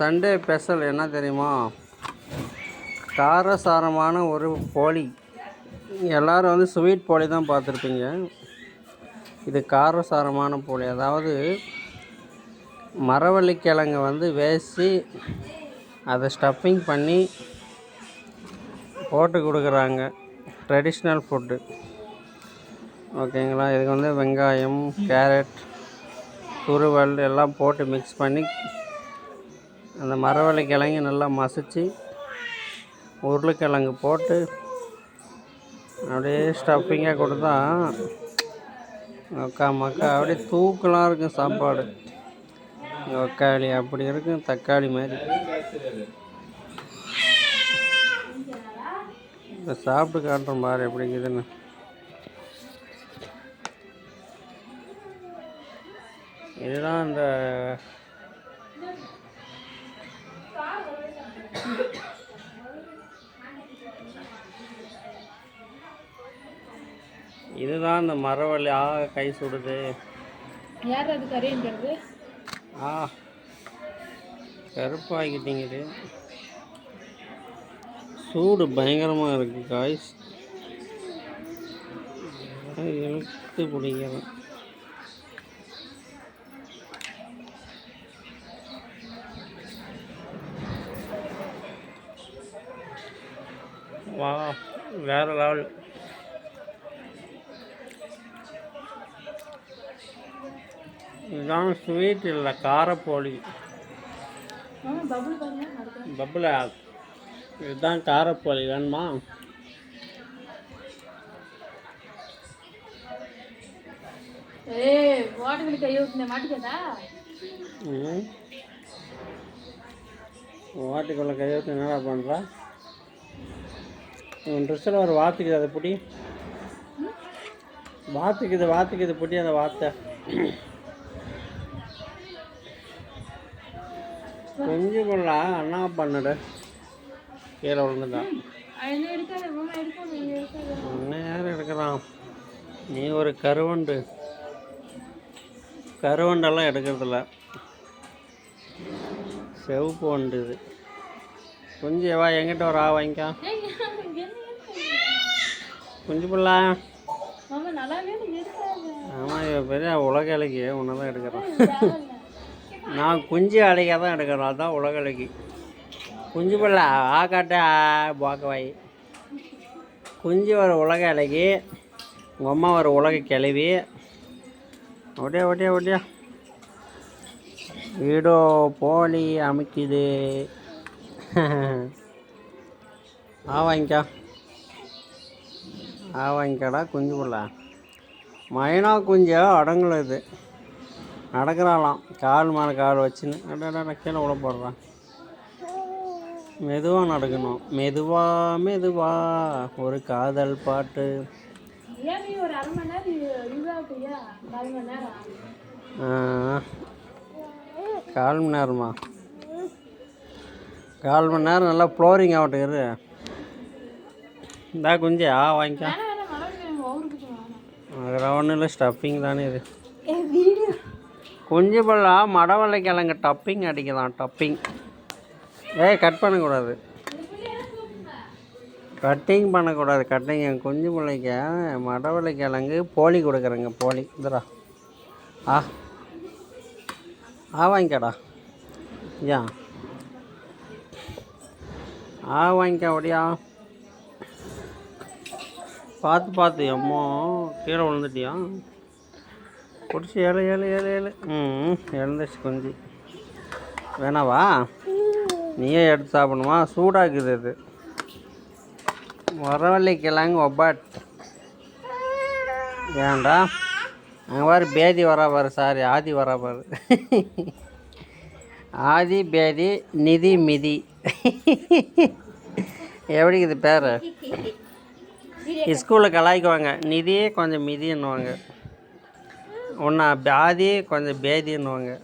Sunday special என்ன தெரியுமா? காரசாரமான ஒரு போலி. எல்லோரும் வந்து ஸ்வீட் போலி தான் பார்த்துருப்பீங்க. இது காரசாரமான போளி அதாவது மரவள்ளிக்கிழங்க வந்து வேசி அதை ஸ்டஃபிங் பண்ணி போட்டு கொடுக்குறாங்க. Traditional food. ஓகேங்களா? இதுக்கு வந்து வெங்காயம் கேரட் துருவல் எல்லாம் போட்டு மிக்ஸ் பண்ணி அந்த மரவள்ளி கிழங்கு நல்லா மசிச்சு உருளைக்கிழங்கு போட்டு அப்படியே ஸ்டஃபிங்காக கொடுத்தா மக்கா மக்கா அப்படியே தூக்கலாக இருக்கும் சாப்பாடு. தக்காளி அப்படி இருக்கும் தக்காளி மாதிரி. இப்போ சாப்பிட்டு காட்டுறோம் பாரு எப்படி இருக்குதுன்னு. இதுதான் இந்த இதுதான் இந்த மரவள்ளி. ஆ கை சுடுது. யார் அது கரையுங்கிறது ஆ கருப்பாகிட்டீங்க இது. சூடு பயங்கரமாக இருக்குது காய்ஸ் இழுத்து பிடிக்கிறேன் வா வேற லெவல் இதுதான் ஸ்வீட் இல்லை காரப்போலி. பப்புல இதுதான் காரப்போலி வேணுமா? ம். வாட்டுக்குள்ள கையெழுத்து என்னடா பண்ணுறா உன் ட்ரெஸ்ஸில் ஒரு வாத்துக்குது அதை பிடி. வாத்துக்குது வாத்துக்குது பிடி அந்த வாத்தை. கொஞ்சம் கொள்ள அண்ணா பண்ணுட. கீழே விழுந்துட்டான் என்ன யார் எடுக்கிறான்? நீ ஒரு கருவண்டு. கருவண்டெல்லாம் எடுக்கிறதில்ல. செவப்பு வண்டு இது. குஞ்சு வா எங்கிட்ட ஒரு ஆ வாங்கிக்கா. குஞ்சு பிள்ளை. ஆமாம் பெரிய உலக அழகி உன்னை தான் எடுக்கிறான் நான் குஞ்சு அழகியாக தான் எடுக்கிறேன் அதுதான் உலக அழகி. குஞ்சு பிள்ளை ஆ காட்ட பாக்கவாய் குஞ்சு ஒரு உலக அழகி உங்கள் அம்மா ஒரு உலக கிளவி ஒட்டியா ஒட்டியா ஒட்டியா வீடோ போலி அமைக்குது. ஆ வாங்கிக்கா. ஆ வாங்கிக்கடா குஞ்சு பிள்ளை. மைனா குஞ்சு அடங்கல இது. நடக்கிறாளாம். கால் மேலே கால் வச்சுன்னு. அடடா கீழே விட போடுறான் மெதுவாக நடக்கணும். மெதுவா மெதுவா. ஒரு காதல் பாட்டு. கால் மணி நேரமா கால் மணி நேரம்? நல்லா ஃப்ளோரிங் ஆகட்டும் இரு. இந்தா குஞ்சு ஆ வாங்கிக்கா. வேணா வேணா மழை ஊருக்கு வேணாம் அதில் ஒன்றும் இல்லை ஸ்டஃபிங் தானே இது. குஞ்சு பல்லா மடவள்ளை கிழங்கு டப்பிங் அடிக்கலாம் டப்பிங் ஏய் கட் பண்ணக்கூடாது. கட்டிங் பண்ணக்கூடாது கட்டிங் என் குஞ்சு பிள்ளைக்கு மடவள்ளை கிழங்கு போலி கொடுக்குறேங்க போலி. இதுடா ஆ. ஆ வாங்கிக்கடா. ஏன் ஆ வாங்கிக்க ஒடியா பார்த்து பார்த்து அம்மா கீழே விழுந்துட்டியா? பிடிச்சி ஏழு ஏழு ஏழு ஏழு. ம் எழுந்துச்சு குஞ்சு. வேணாவா? நீயே எடுத்து சாப்பிடணுமா? சூடாக்குது இது. வரவள்ளி கிழங்கு ஒப்பாட். ஏன்டா? அங்கே பாரு பேதி வரா பாரு சாரி ஆதி வரா பாரு. ஆதி பேதி நிதி மிதி. எப்படி இது பேர்? ஸ்கூலில் கலாய்க்குவாங்க. நிதி கொஞ்சம் மிதின்னுவாங்க. ஒன்றா பாதி கொஞ்சம் பேதின்னுவாங்க.